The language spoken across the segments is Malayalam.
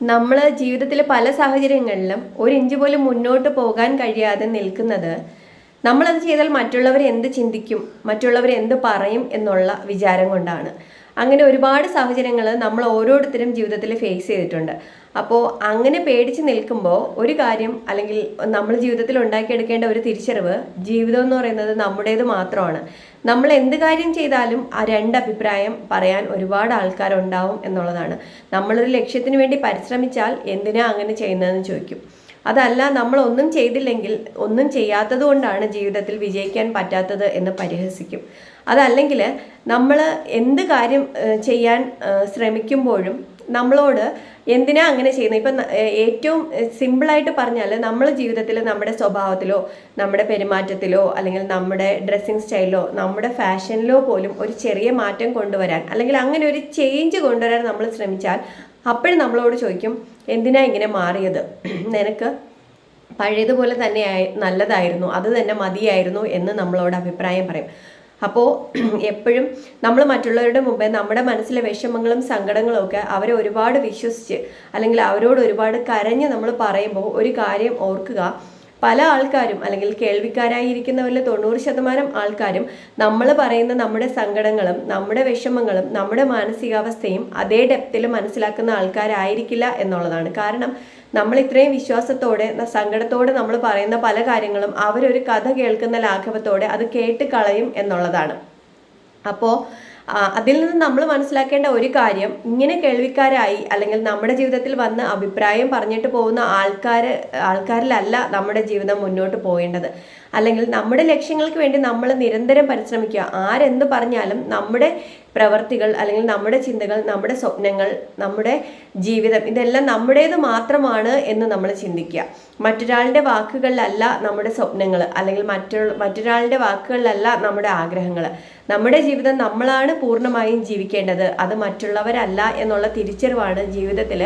നമ്മൾ ജീവിതത്തിലെ പല സാഹചര്യങ്ങളിലും ഒരു ഇഞ്ച് പോലും മുന്നോട്ട് പോകാൻ കഴിയാതെ നിൽക്കുന്നത് നമ്മളത് ചെയ്താൽ മറ്റുള്ളവർ എന്ത് ചിന്തിക്കും മറ്റുള്ളവർ എന്ത് പറയും എന്നുള്ള വിചാരം കൊണ്ടാണ്. അങ്ങനെ ഒരുപാട് സാഹചര്യങ്ങൾ നമ്മൾ ഓരോരുത്തരും ജീവിതത്തിൽ ഫേസ് ചെയ്തിട്ടുണ്ട്. അപ്പോൾ അങ്ങനെ പേടിച്ച് നിൽക്കുമ്പോൾ ഒരു കാര്യം അല്ലെങ്കിൽ നമ്മൾ ജീവിതത്തിൽ ഉണ്ടാക്കിയെടുക്കേണ്ട ഒരു തിരിച്ചറിവ് ജീവിതം എന്ന് പറയുന്നത് നമ്മുടേത് മാത്രമാണ്. നമ്മൾ എന്ത് കാര്യം ചെയ്താലും ആ രണ്ട് അഭിപ്രായം പറയാൻ ഒരുപാട് ആൾക്കാരുണ്ടാവും എന്നുള്ളതാണ്. നമ്മളൊരു ലക്ഷ്യത്തിന് വേണ്ടി പരിശ്രമിച്ചാൽ എന്തിനാ അങ്ങനെ ചെയ്യുന്നതെന്ന് ചോദിക്കും. അതല്ല നമ്മൾ ഒന്നും ചെയ്തില്ലെങ്കിൽ ഒന്നും ചെയ്യാത്തത് കൊണ്ടാണ് ജീവിതത്തിൽ വിജയിക്കാൻ പറ്റാത്തത് എന്ന് പരിഹസിക്കും. അതല്ലെങ്കിൽ നമ്മൾ എന്ത് കാര്യം ചെയ്യാൻ ശ്രമിക്കുമ്പോഴും നമ്മളോട് എന്തിനാ അങ്ങനെ ചെയ്യുന്നത് ഇപ്പം ഏറ്റവും സിമ്പിളായിട്ട് പറഞ്ഞാൽ നമ്മൾ ജീവിതത്തിൽ നമ്മുടെ സ്വഭാവത്തിലോ നമ്മുടെ പെരുമാറ്റത്തിലോ അല്ലെങ്കിൽ നമ്മുടെ ഡ്രസ്സിങ് സ്റ്റൈലിലോ നമ്മുടെ ഫാഷനിലോ പോലും ഒരു ചെറിയ മാറ്റം കൊണ്ടുവരാൻ അല്ലെങ്കിൽ അങ്ങനെ ഒരു ചേഞ്ച് കൊണ്ടുവരാൻ നമ്മൾ ശ്രമിച്ചാൽ അപ്പോഴും നമ്മളോട് ചോദിക്കും എന്തിനാ ഇങ്ങനെ മാറിയത്? നിനക്ക് പഴയതുപോലെ തന്നെ നല്ലതായിരുന്നു അത് തന്നെ മതിയായിരുന്നു എന്ന് നമ്മളോട് അഭിപ്രായം പറയും. അപ്പോൾ എപ്പോഴും നമ്മൾ മറ്റുള്ളവരുടെ മുമ്പേ നമ്മുടെ മനസ്സിലെ വിഷമങ്ങളും സങ്കടങ്ങളും ഒക്കെ അവരെ ഒരുപാട് വിശ്വസിച്ച് അല്ലെങ്കിൽ അവരോട് ഒരുപാട് കരഞ്ഞ് നമ്മൾ പറയുമ്പോൾ ഒരു കാര്യം ഓർക്കുക. പല ആൾക്കാരും അല്ലെങ്കിൽ കേൾവിക്കാരായിരിക്കുന്നവരിൽ തൊണ്ണൂറ് ശതമാനം ആൾക്കാരും നമ്മൾ പറയുന്ന നമ്മുടെ സങ്കടങ്ങളും നമ്മുടെ വിഷമങ്ങളും നമ്മുടെ മാനസികാവസ്ഥയും അതേ ഡെപ്തിൽ മനസ്സിലാക്കുന്ന ആൾക്കാരായിരിക്കില്ല എന്നുള്ളതാണ്. കാരണം നമ്മൾ ഇത്രയും വിശ്വാസത്തോടെ സങ്കടത്തോടെ നമ്മൾ പറയുന്ന പല കാര്യങ്ങളും അവരൊരു കഥ കേൾക്കുന്ന ലാഘവത്തോടെ അത് കേട്ട് കളയും എന്നുള്ളതാണ്. അപ്പോൾ അതിൽ നിന്ന് നമ്മൾ മനസ്സിലാക്കേണ്ട ഒരു കാര്യം ഇങ്ങനെ കേൾവിക്കാരായി അല്ലെങ്കിൽ നമ്മുടെ ജീവിതത്തിൽ വന്ന് അഭിപ്രായം പറഞ്ഞിട്ട് പോകുന്ന ആൾക്കാർ ആൾക്കാരിലല്ല നമ്മുടെ ജീവിതം മുന്നോട്ട് പോകേണ്ടത്. അല്ലെങ്കിൽ നമ്മുടെ ലക്ഷ്യങ്ങൾക്ക് വേണ്ടി നമ്മൾ നിരന്തരം പരിശ്രമിക്കുക. ആരെന്ത് പറഞ്ഞാലും നമ്മുടെ പ്രവർത്തികൾ അല്ലെങ്കിൽ നമ്മുടെ ചിന്തകൾ നമ്മുടെ സ്വപ്നങ്ങൾ നമ്മുടെ ജീവിതം ഇതെല്ലാം നമ്മുടേത് മാത്രമാണ് എന്ന് നമ്മൾ ചിന്തിക്കുക. മറ്റൊരാളുടെ വാക്കുകളിലല്ല നമ്മുടെ സ്വപ്നങ്ങൾ അല്ലെങ്കിൽ മറ്റുള്ള മറ്റൊരാളുടെ വാക്കുകളിലല്ല നമ്മുടെ ആഗ്രഹങ്ങൾ. നമ്മുടെ ജീവിതം നമ്മളാണ് പൂർണമായും ജീവിക്കേണ്ടത്. അത് മറ്റുള്ളവരല്ല എന്നുള്ള തിരിച്ചറിവാണ് ജീവിതത്തിൽ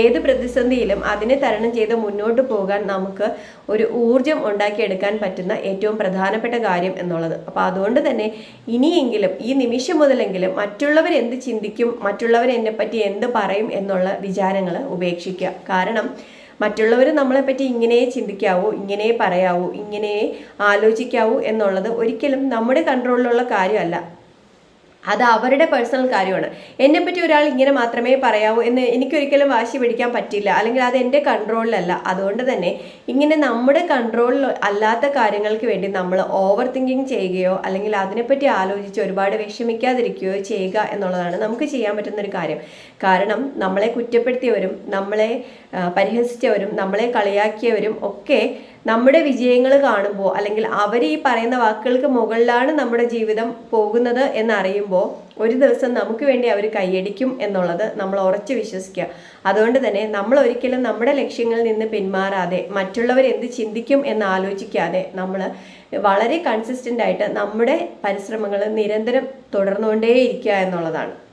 ഏത് പ്രതിസന്ധിയിലും അതിനെ തരണം ചെയ്ത് മുന്നോട്ട് പോകാൻ നമുക്ക് ഒരു ഊർജം ഉണ്ടാക്കിയെടുക്കാൻ പറ്റുന്ന ഏറ്റവും പ്രധാനപ്പെട്ട കാര്യം എന്നുള്ളത്. അപ്പോൾ അതുകൊണ്ട് തന്നെ ഇനിയെങ്കിലും ഈ നിമിഷം മുതലെങ്കിലും മറ്റുള്ളവർ എന്ത് ചിന്തിക്കും മറ്റുള്ളവർ എന്നെപ്പറ്റി എന്ത് പറയും എന്നുള്ള വിചാരങ്ങൾ ഉപേക്ഷിക്കുക. കാരണം മറ്റുള്ളവർ നമ്മളെപ്പറ്റി ഇങ്ങനെ ചിന്തിക്കാവൂ ഇങ്ങനെ പറയാവൂ ഇങ്ങനെ ആലോചിക്കാവൂ എന്നുള്ളത് ഒരിക്കലും നമ്മുടെ കൺട്രോളിലുള്ള കാര്യമല്ല. അത് അവരുടെ പേഴ്സണൽ കാര്യമാണ്. എന്നെ പറ്റി ഒരാൾ ഇങ്ങനെ മാത്രമേ പറയാവൂ എന്ന് എനിക്കൊരിക്കലും വാശി പിടിക്കാൻ പറ്റില്ല. അല്ലെങ്കിൽ അത് എന്റെ കൺട്രോളിലല്ല അതുകൊണ്ട് തന്നെ ഇങ്ങനെ നമ്മുടെ കൺട്രോളിൽ അല്ലാത്ത കാര്യങ്ങൾക്ക് വേണ്ടി നമ്മൾ ഓവർ തിങ്കിങ് ചെയ്യുകയോ അല്ലെങ്കിൽ അതിനെപ്പറ്റി ആലോചിച്ച് ഒരുപാട് വിഷമിക്കാതിരിക്കുകയോ ചെയ്യുക എന്നുള്ളതാണ് നമുക്ക് ചെയ്യാൻ പറ്റുന്ന ഒരു കാര്യം. കാരണം നമ്മളെ കുറ്റപ്പെടുത്തിയവരും നമ്മളെ പരിഹസിച്ചവരും നമ്മളെ കളിയാക്കിയവരും ഒക്കെ നമ്മുടെ വിജയങ്ങൾ കാണുമ്പോൾ അല്ലെങ്കിൽ അവർ ഈ പറയുന്ന വാക്കുകൾക്ക് മുകളിലാണ് നമ്മുടെ ജീവിതം പോകുന്നത് എന്നറിയുമ്പോൾ ഒരു ദിവസം നമുക്ക് വേണ്ടി അവർ കൈയടിക്കും എന്നുള്ളത് നമ്മൾ ഉറച്ചു വിശ്വസിക്കുക. അതുകൊണ്ട് തന്നെ നമ്മൾ ഒരിക്കലും നമ്മുടെ ലക്ഷ്യങ്ങളിൽ നിന്ന് പിന്മാറാതെ മറ്റുള്ളവർ എന്ത് ചിന്തിക്കും എന്ന് ആലോചിക്കാതെ നമ്മൾ വളരെ കൺസിസ്റ്റന്റ് ആയിട്ട് നമ്മുടെ പരിശ്രമങ്ങൾ നിരന്തരം തുടർന്നുകൊണ്ടേയിരിക്കുക എന്നുള്ളതാണ്.